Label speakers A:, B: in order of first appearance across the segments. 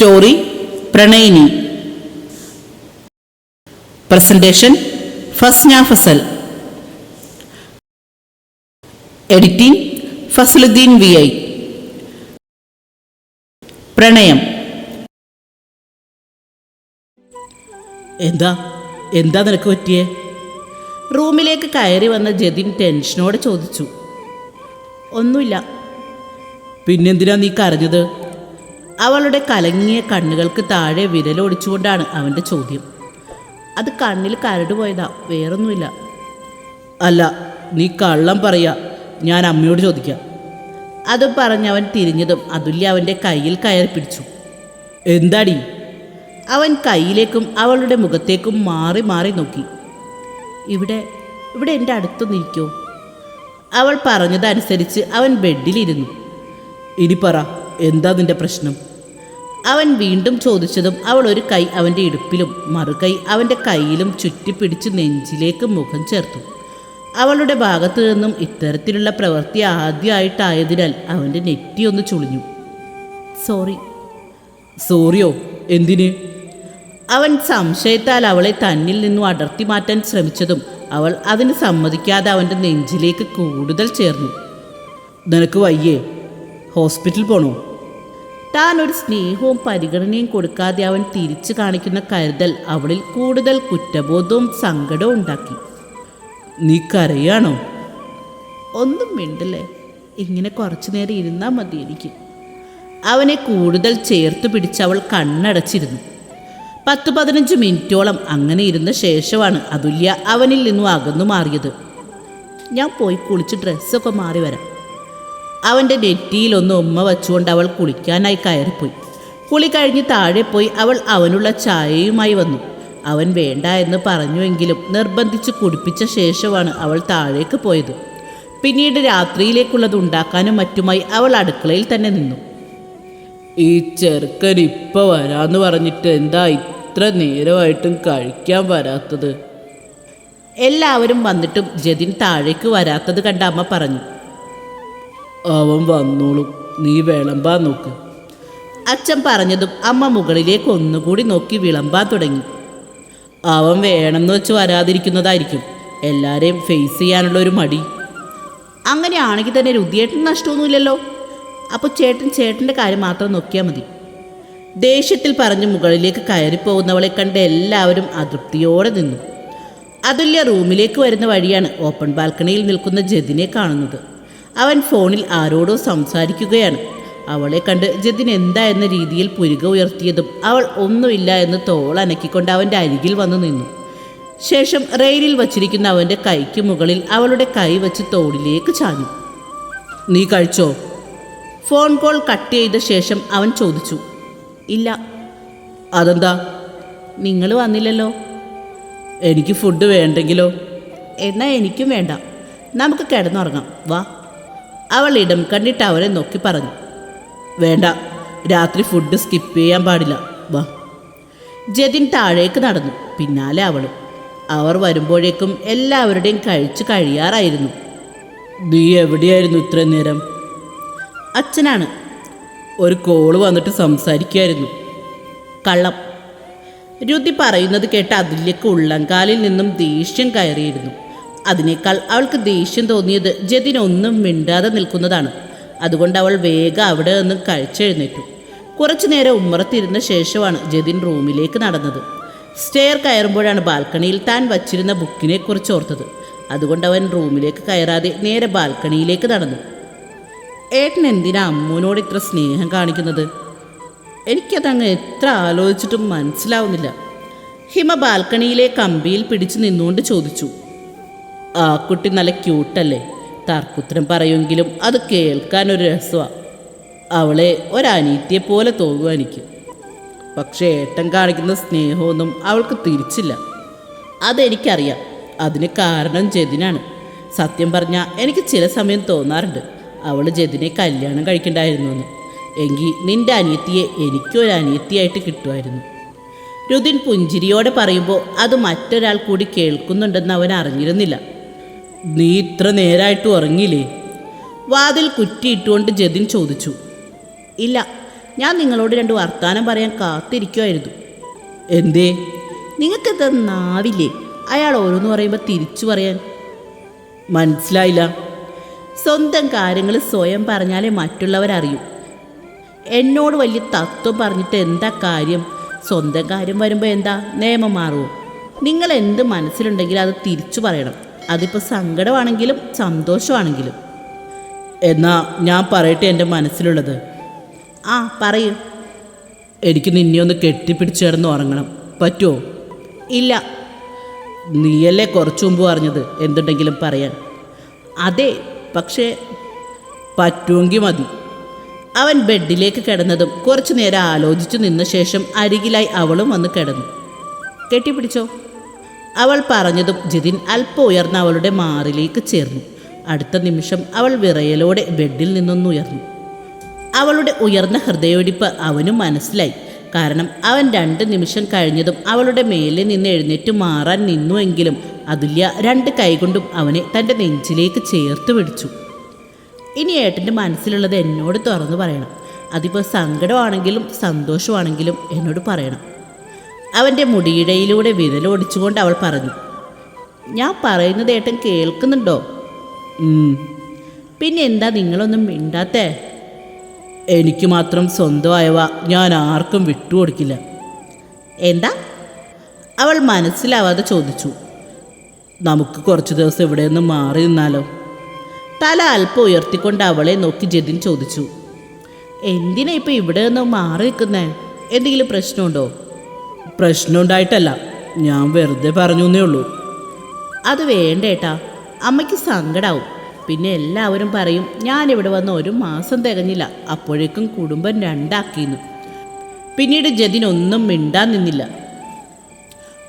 A: Story Pranayini. Presentation Fasna Fasal. Editing Fasaluddin V I. പ്രണയം. എന്താ? എന്താ നിനക്ക് പറ്റിയേ? റൂമിലേക്ക് കയറി വന്ന ജതിൻ ടെൻഷനോടെ ചോദിച്ചു. ഒന്നുമില്ല. പിന്നെന്തിനാ നീ കരഞ്ഞത്? അവളുടെ കലങ്ങിയ കണ്ണുകൾക്ക് താഴെ വിരലോടിച്ചുകൊണ്ടാണ് അവന്റെ ചോദ്യം. അത് കണ്ണിൽ കരട് പോയതാ വേറൊന്നുമില്ല. അല്ല നീ കള്ളം പറയാ ഞാൻ അമ്മയോട് ചോദിക്കാം. അത് പറഞ്ഞവൻ തിരിഞ്ഞതും അതുല്യ അവന്റെ കയ്യിൽ കയറി പിടിച്ചു. എന്താടി? അവൻ കയ്യിലേക്കും അവളുടെ മുഖത്തേക്കും മാറി മാറി നോക്കി. ഇവിടെ ഇവിടെ എന്റെ അടുത്തൊന്നിരിക്കോ അവൾ പറഞ്ഞതനുസരിച്ച് അവൻ ബെഡിലിരുന്നു. ഇനി പറ എന്താ നിന്റെ പ്രശ്നം? അവൻ വീണ്ടും ചോദിച്ചതും അവൾ ഒരു കൈ അവന്റെ ഇടുപ്പിലും മറുകൈ അവന്റെ കയ്യിലും ചുറ്റിപ്പിടിച്ച് നെഞ്ചിലേക്ക് മുഖം ചേർത്തു. അവളുടെ ഭാഗത്തു നിന്നും ഇത്തരത്തിലുള്ള പ്രവൃത്തി ആദ്യമായിട്ടായതിനാൽ അവന്റെ നെറ്റി ഒന്ന് ചുളിഞ്ഞു. സോറി. സോറിയോ? എന്തിന്? അവൻ സംശയത്താൽ അവളെ തന്നിൽ നിന്നും അടർത്തി മാറ്റാൻ ശ്രമിച്ചതും അവൾ അതിന് സമ്മതിക്കാതെ അവന്റെ നെഞ്ചിലേക്ക് കൂടുതൽ ചേർന്നു. നിനക്ക് വയ്യേ? ഹോസ്പിറ്റൽ പോണോ? താൻ ഒരു സ്നേഹവും പരിഗണനയും കൊടുക്കാതെ അവൻ തിരിച്ചു കാണിക്കുന്ന കരുതൽ അവളിൽ കൂടുതൽ കുറ്റബോധവും സങ്കടവും ഉണ്ടാക്കി. നീ കരയാണോ? ഒന്നും മിണ്ടല്ലേ. ഇങ്ങനെ കുറച്ചു നേരം ഇരുന്നാൽ മതി എനിക്ക്. അവനെ കൂടുതൽ ചേർത്ത് പിടിച്ച് അവൾ കണ്ണടച്ചിരുന്നു. പത്ത് പതിനഞ്ച് മിനിറ്റോളം അങ്ങനെ ഇരുന്ന ശേഷമാണ് അതുല്യ അവനിൽ നിന്നും അകന്നു മാറിയത്. ഞാൻ പോയി കുളിച്ച് ഡ്രസ്സൊക്കെ മാറി വരാം. അവന്റെ നെറ്റിയിൽ ഒന്ന് ഉമ്മ വച്ചുകൊണ്ട് അവൾ കുളിക്കാനായി കയറിപ്പോയി. കുളി കഴിഞ്ഞ് താഴെ പോയി അവൾ അവനുള്ള ചായയുമായി വന്നു. അവൻ വേണ്ട എന്ന് പറഞ്ഞുവെങ്കിലും നിർബന്ധിച്ച് കുടിപ്പിച്ച ശേഷമാണ് അവൾ താഴേക്ക് പോയത്. പിന്നീട് രാത്രിയിലേക്കുള്ളത് ഉണ്ടാക്കാനും മറ്റുമായി അവൾ അടുക്കളയിൽ തന്നെ നിന്നു. ഈ ചെറുക്കൻ ഇപ്പം വരാന്ന് പറഞ്ഞിട്ട് എന്താ ഇത്ര നേരമായിട്ടും കഴിക്കാൻ വരാത്തത്? എല്ലാവരും വന്നിട്ടും ജതിൻ താഴേക്ക് വരാത്തത് കണ്ട അമ്മ പറഞ്ഞു. അവൻ വന്നോളും. നീ വിളമ്പാൻ നോക്ക്. അച്ഛൻ പറഞ്ഞതും അമ്മ മുകളിലേക്ക് ഒന്നുകൂടി നോക്കി വിളമ്പാൻ തുടങ്ങി. അവൻ വേണമെന്ന് വെച്ച് വരാതിരിക്കുന്നതായിരിക്കും. എല്ലാരെയും ഫേസ് ചെയ്യാനുള്ള ഒരു മടി. അങ്ങനെയാണെങ്കിൽ തന്നെ രുദ്യേട്ടൻ നഷ്ടമൊന്നുമില്ലല്ലോ. അപ്പോൾ ചേട്ടൻ ചേട്ടന്റെ കാര്യം മാത്രം നോക്കിയാൽ മതി. ദേഷ്യത്തിൽ പറഞ്ഞ് മുകളിലേക്ക് കയറിപ്പോകുന്നവളെ കണ്ട് എല്ലാവരും അതൃപ്തിയോടെ നിന്നു. അതുല്യ റൂമിലേക്ക് വരുന്ന വഴിയാണ് ഓപ്പൺ ബാൽക്കണിയിൽ നിൽക്കുന്ന ജതിനെ കാണുന്നത്. അവൻ ഫോണിൽ ആരോടോ സംസാരിക്കുകയാണ്. അവളെ കണ്ട് ജതിൻ എന്താ എന്ന രീതിയിൽ പുരുക ഉയർത്തിയതും അവൾ ഒന്നുമില്ല എന്ന് തോളനക്കിക്കൊണ്ട് അവന്റെ അരികിൽ വന്നു നിന്നു. ശേഷം റെയിലിൽ വച്ചിരിക്കുന്ന അവന്റെ കൈക്ക് മുകളിൽ അവളുടെ കൈ വെച്ച് തോളിലേക്ക് ചാഞ്ഞു. നീ കഴിച്ചോ? ഫോൺ കോൾ കട്ട് ചെയ്ത ശേഷം അവൻ ചോദിച്ചു. ഇല്ല. അതെന്താ? നിങ്ങൾ വന്നില്ലല്ലോ. എനിക്ക് ഫുഡ് വേണ്ടെങ്കിലോ? എന്നാൽ എനിക്കും വേണ്ട. നമുക്ക് കിടന്നുറങ്ങാം. വാ. അവൾ ഇടം കണ്ടിട്ട് അവനെ നോക്കി പറഞ്ഞു. വേണ്ട രാത്രി ഫുഡ് സ്കിപ്പ് ചെയ്യാൻ പാടില്ല. വാ. ജതിൻ താഴേക്ക് നടന്നു. പിന്നാലെ അവളും. അവർ വരുമ്പോഴേക്കും എല്ലാവരുടെയും കഴിച്ചു കഴിയാറായിരുന്നു. നീ എവിടെയായിരുന്നു ഇത്രയും നേരം? അച്ഛനാണ്. ഒരു കോൾ വന്നിട്ട് സംസാരിക്കുമായിരുന്നു കള്ളം. രുതി പറയുന്നത് കേട്ട് അതിലേക്ക് ഉള്ളംകാലിൽ നിന്നും ദേഷ്യം കയറിയിരുന്നു. അതിനേക്കാൾ അവൾക്ക് ദേഷ്യം തോന്നിയത് ജതിനൊന്നും മിണ്ടാതെ നിൽക്കുന്നതാണ്. അതുകൊണ്ട് അവൾ വേഗം അവിടെ നിന്ന് കഴിച്ചെഴുന്നേറ്റു. കുറച്ചു നേരം ഉമ്മറത്തിരുന്ന ശേഷമാണ് ജതിൻ റൂമിലേക്ക് നടന്നത്. സ്റ്റെയർ കയറുമ്പോഴാണ് ബാൽക്കണിയിൽ താൻ വച്ചിരുന്ന ബുക്കിനെ കുറിച്ച് ഓർത്തത്. അതുകൊണ്ട് അവൻ റൂമിലേക്ക് കയറാതെ നേരെ ബാൽക്കണിയിലേക്ക് നടന്നു. ഏട്ടൻ എന്തിനാ അമ്മൂനോട് ഇത്ര സ്നേഹം കാണിക്കുന്നത്? എനിക്കതങ്ങ് എത്ര ആലോചിച്ചിട്ടും മനസ്സിലാവുന്നില്ല. ഹിമ ബാൽക്കണിയിലെ കമ്പിയിൽ പിടിച്ചു നിന്നുകൊണ്ട് ചോദിച്ചു. ആ കുട്ടി നല്ല ക്യൂട്ടല്ലേ? തർക്കുത്തരം പറയുമെങ്കിലും അത് കേൾക്കാൻ ഒരു രസമാണ് അവളെ ഒരനീത്തിയെ പോലെ തോന്നുക എനിക്ക് പക്ഷേ ഏട്ടൻ കാണിക്കുന്ന സ്നേഹമൊന്നും അവൾക്ക് തിരിച്ചില്ല. അതെനിക്കറിയാം. അതിന് കാരണം ജതിനാണ്. സത്യം പറഞ്ഞാൽ എനിക്ക് ചില സമയം തോന്നാറുണ്ട്. അവൾ ജതിനെ കല്യാണം കഴിക്കണ്ടായിരുന്നു എന്ന് എങ്കിൽ നിന്റെ അനിയത്തിയെ എനിക്കൊരു അനിയത്തിയായിട്ട് കിട്ടുമായിരുന്നു. രുതിൻ പുഞ്ചിരിയോടെ പറയുമ്പോൾ അത് മറ്റൊരാൾ കൂടി കേൾക്കുന്നുണ്ടെന്ന് അവൻ അറിഞ്ഞിരുന്നില്ല നീ ഇത്ര നേരായിട്ട് ഉറങ്ങിയില്ലേ? വാതിൽ കുറ്റിയിട്ടുകൊണ്ട് ജതിൻ ചോദിച്ചു. ഇല്ല ഞാൻ നിങ്ങളോട് രണ്ട് വർത്തമാനം പറയാൻ കാത്തിരിക്കുമായിരുന്നു എന്തേ? നിങ്ങൾക്കെന്താ നാവില്ലേ? അയാൾ ഓരോന്ന് പറയുമ്പോൾ തിരിച്ചു പറയാൻ. മനസ്സിലായില്ല. സ്വന്തം കാര്യങ്ങൾ സ്വയം പറഞ്ഞാലേ മറ്റുള്ളവരറിയൂ. എന്നോട് വലിയ തത്വം പറഞ്ഞിട്ട് എന്താ കാര്യം? സ്വന്തം കാര്യം വരുമ്പോൾ എന്താ നിയമം മാറുമോ നിങ്ങൾ എന്ത് മനസ്സിലുണ്ടെങ്കിൽ അത് തിരിച്ചു പറയണം. അതിപ്പോൾ സങ്കടമാണെങ്കിലും സന്തോഷമാണെങ്കിലും. എന്നാ ഞാൻ പറയട്ടെ എന്റെ മനസ്സിലുള്ളത്? ആ പറയൂ. എനിക്ക് നിന്നെ ഒന്ന് കെട്ടിപ്പിടിച്ച് കിടന്ന് ഉറങ്ങണം. പറ്റുമോ ഇല്ല. നീയല്ലേ കുറച്ചു മുമ്പ് പറഞ്ഞത് എന്തുണ്ടെങ്കിലും പറയാൻ. അതെ പക്ഷേ പറ്റുമെങ്കിൽ മതി. അവൻ ബെഡിലേക്ക് കിടന്നതും കുറച്ചു നേരം ആലോചിച്ചു നിന്ന ശേഷം അരികിലായി അവളും വന്ന് കിടന്നു. കെട്ടിപ്പിടിച്ചോ? അവൾ പറഞ്ഞതും ജിതിൻ അല്പം ഉയർന്ന അവളുടെ മാറിലേക്ക് ചേർന്നു. അടുത്ത നിമിഷം അവൾ വിറയലോടെ ബെഡിൽ നിന്നൊന്നുയർന്നു. അവളുടെ ഉയർന്ന ഹൃദയമിടിപ്പ് അവനും മനസ്സിലായി. കാരണം അവൻ രണ്ട് നിമിഷം കഴിഞ്ഞതും അവളുടെ മേലെ നിന്ന് എഴുന്നേറ്റ് മാറാൻ നിന്നുവെങ്കിലും അതുല്യ രണ്ട് കൈകൊണ്ടും അവനെ തന്റെ നെഞ്ചിലേക്ക് ചേർത്ത് പിടിച്ചു. ഇനി ഏട്ടന്റെ മനസ്സിലുള്ളത് എന്നോട് തുറന്നു പറയണം. അതിപ്പോൾ സങ്കടമാണെങ്കിലും സന്തോഷമാണെങ്കിലും എന്നോട് പറയണം. അവന്റെ മുടിയിടയിലൂടെ വിരലോടിച്ചുകൊണ്ട് അവൾ പറഞ്ഞു ഞാൻ പറയുന്നത് ഏട്ടൻ കേൾക്കുന്നുണ്ടോ? പിന്നെ എന്താ നിങ്ങളൊന്നും മിണ്ടാത്തേ? എനിക്ക് മാത്രം സ്വന്തമായവ ഞാൻ ആർക്കും വിട്ടുകൊടുക്കില്ല എന്താ? അവൾ മനസ്സിലാവാതെ ചോദിച്ചു നമുക്ക് കുറച്ച് ദിവസം ഇവിടെ നിന്ന് മാറി നിന്നാലോ? തല അല്പം ഉയർത്തിക്കൊണ്ട് അവളെ നോക്കി ജതിൻ ചോദിച്ചു എന്തിനാ ഇപ്പം ഇവിടെ നിന്ന് മാറി നിൽക്കുന്നേ? എന്തെങ്കിലും പ്രശ്നമുണ്ടോ? പ്രശ്നമുണ്ടായിട്ടല്ല ഞാൻ വെറുതെ പറഞ്ഞു എന്നേ ഉള്ളൂ. അത് വേണ്ടേട്ടാ അമ്മയ്ക്ക് സങ്കടാവും. പിന്നെ എല്ലാവരും പറയും ഞാൻ ഇവിടെ വന്ന് ഒരു മാസം തികഞ്ഞില്ല. അപ്പോഴേക്കും കുടുംബം രണ്ടാക്കിയിരുന്നു പിന്നീട് ജതിൻ ഒന്നും മിണ്ടാൻ നിന്നില്ല.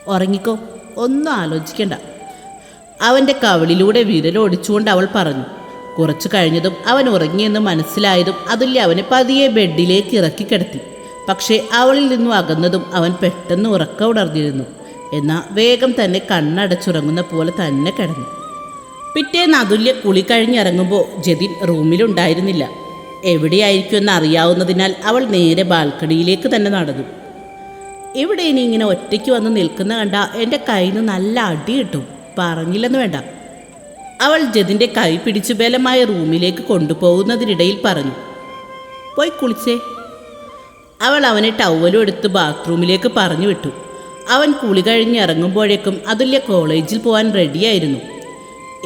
A: ഉറങ്ങിക്കോ. ഒന്നും ആലോചിക്കണ്ട. അവന്റെ കവിളിലൂടെ വിരലൊടിച്ചുകൊണ്ട് അവൾ പറഞ്ഞു. കുറച്ചു കഴിഞ്ഞതും അവൻ ഉറങ്ങിയെന്ന് മനസ്സിലായതും അതുല്യ അവനെ പതിയെ ബെഡിലേക്ക് ഇറക്കി കിടത്തി. പക്ഷേ അവളിൽ നിന്നും അകന്നതും അവൻ പെട്ടെന്ന് ഉറക്ക ഉണർന്നിരുന്നു. എന്നാൽ വേഗം തന്നെ കണ്ണടച്ചുറങ്ങുന്ന പോലെ തന്നെ കിടന്നു. പിറ്റേന്ന് അതുല്യ കുളി കഴിഞ്ഞിറങ്ങുമ്പോൾ ജതിൻ റൂമിലുണ്ടായിരുന്നില്ല. എവിടെയായിരിക്കുമെന്ന് അറിയാവുന്നതിനാൽ അവൾ നേരെ ബാൽക്കണിയിലേക്ക് തന്നെ നടന്നു. ഇവിടെ ഇനി ഇങ്ങനെ ഒറ്റയ്ക്ക് വന്ന് നിൽക്കുന്ന കണ്ട എന്റെ കയ്യിൽ നിന്ന് നല്ല അടി കിട്ടും. പറഞ്ഞില്ലെന്ന് വേണ്ട. അവൾ ജതിന്റെ കൈ പിടിച്ചു ബലമായ റൂമിലേക്ക് കൊണ്ടുപോകുന്നതിനിടയിൽ പറഞ്ഞു. പോയി കുളിച്ചേ. അവൾ അവനെ ടവലും എടുത്ത് ബാത്റൂമിലേക്ക് പറഞ്ഞു വിട്ടു. അവൻ കുളി കഴിഞ്ഞ് ഇറങ്ങുമ്പോഴേക്കും അതുല്യ കോളേജിൽ പോകാൻ റെഡിയായിരുന്നു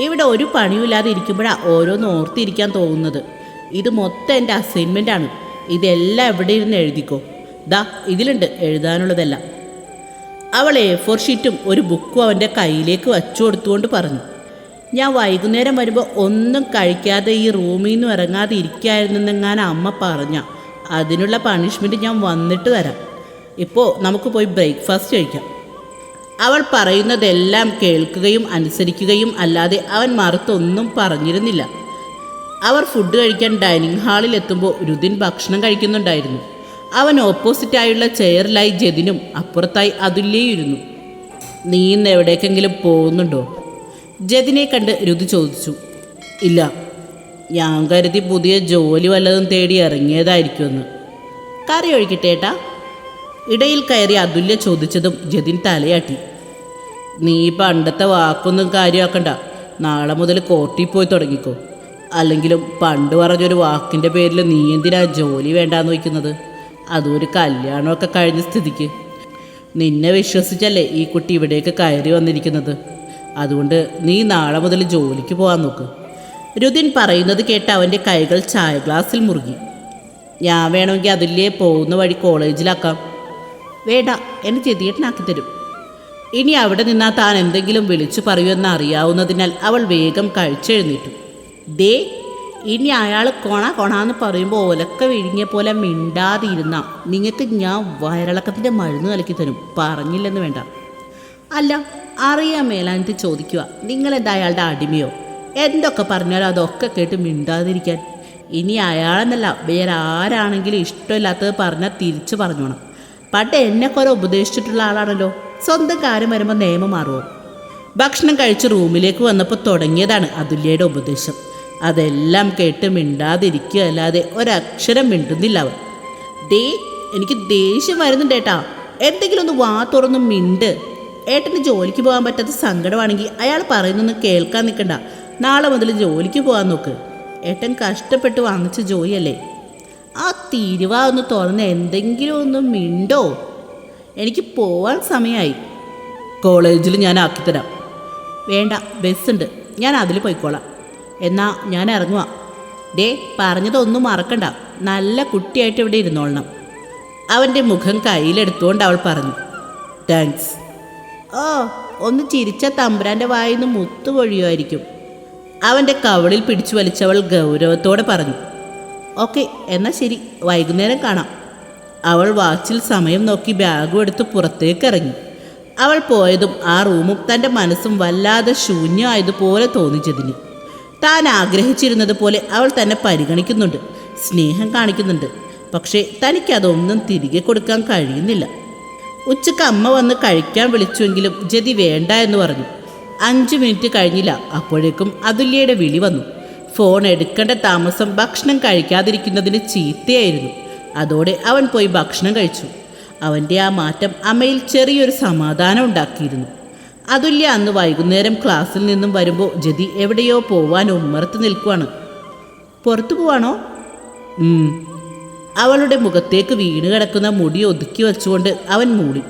A: ഇവിടെ ഒരു പണിയുമില്ലാതെ ഇരിക്കുമ്പോഴാണ് ഓരോന്ന് ഓർത്തിരിക്കാൻ തോന്നുന്നത്. ഇത് മൊത്തം എന്റെ അസൈൻമെന്റ് ആണ്. ഇതെല്ലാം എവിടെ ഇരുന്ന് എഴുതിക്കോ? ദാ ഇതിലുണ്ട് എഴുതാനുള്ളതെല്ലാം. അവൾ എ ഫോർ ഷീറ്റും ഒരു ബുക്കും അവന്റെ കയ്യിലേക്ക് വച്ചു കൊടുത്തുകൊണ്ട് പറഞ്ഞു. ഞാൻ വൈകുന്നേരം വരുമ്പോൾ ഒന്നും കഴിക്കാതെ ഈ റൂമിൽ നിന്ന് ഇറങ്ങാതെ ഇരിക്കായിരുന്നെങ്ങാൻ അമ്മ പറഞ്ഞ? അതിനുള്ള പണിഷ്മെന്റ് ഞാൻ വന്നിട്ട് തരാം ഇപ്പോൾ നമുക്ക് പോയി ബ്രേക്ക്ഫാസ്റ്റ് കഴിക്കാം. അവൾ പറയുന്നതെല്ലാം കേൾക്കുകയും അനുസരിക്കുകയും അല്ലാതെ അവൻ മറുത്തൊന്നും പറഞ്ഞിരുന്നില്ല. അവർ ഫുഡ് കഴിക്കാൻ ഡൈനിങ് ഹാളിൽ എത്തുമ്പോൾ രുദിൻ ഭക്ഷണം കഴിക്കുന്നുണ്ടായിരുന്നു. അവൻ ഓപ്പോസിറ്റായുള്ള ചെയറിലായി ജതിനും അപ്പുറത്തായി അതുല്യയിരുന്നു നീ ഇന്ന് എവിടേക്കെങ്കിലും പോകുന്നുണ്ടോ? ജതിനെ കണ്ട് രുതി ചോദിച്ചു. ഇല്ല ഞാൻ കരുതി പുതിയ ജോലി വല്ലതും തേടി ഇറങ്ങിയതായിരിക്കുമെന്ന്. കറി ഒഴിക്കട്ടേട്ടാ ഇടയിൽ കയറി അതുല്യ ചോദിച്ചതും ജതിൻ തലയാട്ടി. നീ പണ്ടത്തെ വാക്കൊന്നും കാര്യമാക്കണ്ട. നാളെ മുതൽ കോർട്ടിൽ പോയി തുടങ്ങിക്കോ. അല്ലെങ്കിലും പണ്ട് പറഞ്ഞൊരു വാക്കിന്റെ പേരിൽ നീ എന്തിനാ ജോലി വേണ്ടാന്ന് വയ്ക്കുന്നത്? അതൊരു കല്യാണമൊക്കെ കഴിഞ്ഞ സ്ഥിതിക്ക്. നിന്നെ വിശ്വസിച്ചല്ലേ ഈ കുട്ടി ഇവിടേക്ക് കയറി വന്നിരിക്കുന്നത്? അതുകൊണ്ട് നീ നാളെ മുതൽ ജോലിക്ക് പോകാൻ നോക്ക്. രുദിൻ പറയുന്നത് കേട്ട് അവന്റെ കൈകൾ ചായ ഗ്ലാസ്സിൽ മുറുകി. ഞാൻ വേണമെങ്കിൽ അതിലേ പോകുന്ന വഴി കോളേജിലാക്കാം. വേണ്ട എന്നെ ചെതിയേട്ടനാക്കി തരും. ഇനി അവിടെ നിന്നാ താൻ എന്തെങ്കിലും വിളിച്ചു പറയുമെന്ന് അറിയാവുന്നതിനാൽ അവൾ വേഗം കഴിച്ചെഴുന്നേറ്റു. ദേ ഇനി അയാൾ കൊണ കൊണാന്ന് പറയുമ്പോൾ ഒലക്ക വിഴുങ്ങിയ പോലെ മിണ്ടാതിരുന്ന നിങ്ങൾക്ക് ഞാൻ വയറിളക്കത്തിന്റെ മരുന്ന് കലക്കി തരും. പറഞ്ഞില്ലെന്ന് വേണ്ട. അല്ല അറിയാൻ മേലാനിട്ട് ചോദിക്കുക നിങ്ങളെന്താ അയാളുടെ അടിമയോ? എന്തൊക്കെ പറഞ്ഞാലും അതൊക്കെ കേട്ട് മിണ്ടാതിരിക്കാൻ. ഇനി അയാളെന്നല്ല വേറെ ആരാണെങ്കിലും ഇഷ്ടമില്ലാത്തത് പറഞ്ഞാൽ തിരിച്ചു പറഞ്ഞോണം. പണ്ട് എന്നെ കുറെ ഉപദേശിച്ചിട്ടുള്ള ആളാണല്ലോ. സ്വന്തം കാര്യം വരുമ്പോൾ നിയമം മാറുമോ ഭക്ഷണം കഴിച്ച് റൂമിലേക്ക് വന്നപ്പോൾ തുടങ്ങിയതാണ് അതുല്യയുടെ ഉപദേശം. അതെല്ലാം കേട്ട് മിണ്ടാതിരിക്കുക അല്ലാതെ ഒരക്ഷരം മിണ്ടുന്നില്ല അവൻ. ദേ എനിക്ക് ദേഷ്യം വരുന്നുണ്ട് ഏട്ടാ. എന്തെങ്കിലും ഒന്ന് വാ തുറന്ന് മിണ്ട്. ഏട്ടന് ജോലിക്ക് പോകാൻ പറ്റാത്ത സങ്കടമാണെങ്കിൽ അയാൾ പറയുന്നൊന്ന് കേൾക്കാൻ നിൽക്കണ്ട. നാളെ മുതൽ ജോലിക്ക് പോകാൻ നോക്ക്. ഏട്ടൻ കഷ്ടപ്പെട്ട് വാങ്ങിച്ച ജോലിയല്ലേ? ആ തീരുവ ഒന്ന് തുറന്ന് എന്തെങ്കിലും ഒന്ന് മിണ്ടോ? എനിക്ക് പോവാൻ സമയമായി കോളേജിൽ ഞാൻ ആക്കിത്തരാം. വേണ്ട ബസ്സുണ്ട് ഞാൻ അതിൽ പോയിക്കോളാം. എന്നാ ഞാൻ ഇറങ്ങുവാ. ഡേ പറഞ്ഞതൊന്നും മറക്കണ്ട. നല്ല കുട്ടിയായിട്ട് ഇവിടെ ഇരുന്നോളണം. അവന്റെ മുഖം കയ്യിലെടുത്തുകൊണ്ട് അവൾ പറഞ്ഞു. താങ്ക്സ് ഓ ഒന്ന് ചിരിച്ച തമ്പുരാന്റെ വായിന്ന് മുത്തു പൊഴിയുമായിരിക്കും അവന്റെ കവളിൽ പിടിച്ചു വലിച്ചവൾ ഗൗരവത്തോടെ പറഞ്ഞു ഓക്കെ എന്നാൽ ശരി വൈകുന്നേരം കാണാം. അവൾ വാച്ചിൽ സമയം നോക്കി ബാഗും എടുത്ത് പുറത്തേക്ക് ഇറങ്ങി. അവൾ പോയതും ആ റൂമും തന്റെ മനസ്സും വല്ലാതെ ശൂന്യമായതുപോലെ തോന്നിച്ചതിന് താൻ ആഗ്രഹിച്ചിരുന്നത് പോലെ അവൾ തന്നെ പരിഗണിക്കുന്നുണ്ട് സ്നേഹം കാണിക്കുന്നുണ്ട് പക്ഷേ തനിക്കതൊന്നും തിരികെ കൊടുക്കാൻ കഴിയുന്നില്ല. ഉച്ചയ്ക്ക് അമ്മ വന്ന് കഴിക്കാൻ വിളിച്ചുവെങ്കിലും ജതി വേണ്ട എന്ന് പറഞ്ഞു. അഞ്ച് മിനിറ്റ് കഴിഞ്ഞില്ല. അപ്പോഴേക്കും അതുല്യയുടെ വിളി വന്നു. ഫോൺ എടുക്കേണ്ട താമസം ഭക്ഷണം കഴിക്കാതിരിക്കുന്നതിന് ചീത്തയായിരുന്നു. അതോടെ അവൻ പോയി ഭക്ഷണം കഴിച്ചു. അവന്റെ ആ മാറ്റം അമ്മയിൽ ചെറിയൊരു സമാധാനം ഉണ്ടാക്കിയിരുന്നു. അതുല്യ അന്ന് വൈകുന്നേരം ക്ലാസ്സിൽ നിന്നും വരുമ്പോൾ ജതി എവിടെയോ പോവാൻ ഉമ്മറത്ത് നിൽക്കുവാണ്. പുറത്തു പോവാണോ? അവളുടെ മുഖത്തേക്ക് വീണ് കിടക്കുന്ന മുടി ഒതുക്കി വെച്ചുകൊണ്ട് അവൻ മൂടി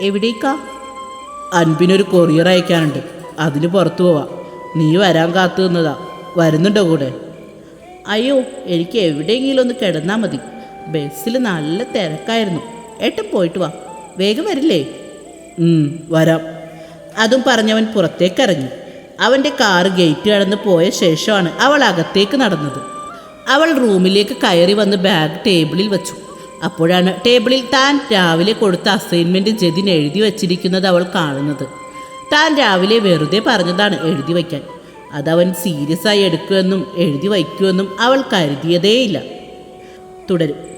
A: എവിടേക്കാ? അൻപിനൊരു കൊറിയർ അയക്കാനുണ്ട്. അതിന് പുറത്തു പോവാ. നീ വരാൻ കാത്തു നിന്നതാ. വരുന്നുണ്ടോ കൂടെ? അയ്യോ എനിക്ക് എവിടെയെങ്കിലും ഒന്ന് കിടന്നാൽ മതി. ബസ്സിൽ നല്ല തിരക്കായിരുന്നു. ഏട്ടൻ പോയിട്ട് വാ. വേഗം വരില്ലേ? വരാം. അതും പറഞ്ഞവൻ പുറത്തേക്ക് ഇറങ്ങി അവന്റെ കാറ് ഗേറ്റ് കടന്ന് പോയ ശേഷമാണ് അവൾ അകത്തേക്ക് നടന്നത്. അവൾ റൂമിലേക്ക് കയറി വന്ന് ബാഗ് ടേബിളിൽ വെച്ചു. അപ്പോഴാണ് ടേബിളിൽ താൻ രാവിലെ കൊടുത്ത അസൈൻമെന്റ് ജതിൻ എഴുതി വച്ചിരിക്കുന്നത് അവൾ കാണുന്നത്. താൻ രാവിലെ വെറുതെ പറഞ്ഞതാണ് എഴുതി വയ്ക്കാൻ. അതവൻ സീരിയസ് ആയി എടുക്കുമെന്നും എഴുതി വയ്ക്കുമെന്നും അവൾ കരുതിയതേയില്ല. തുടരും.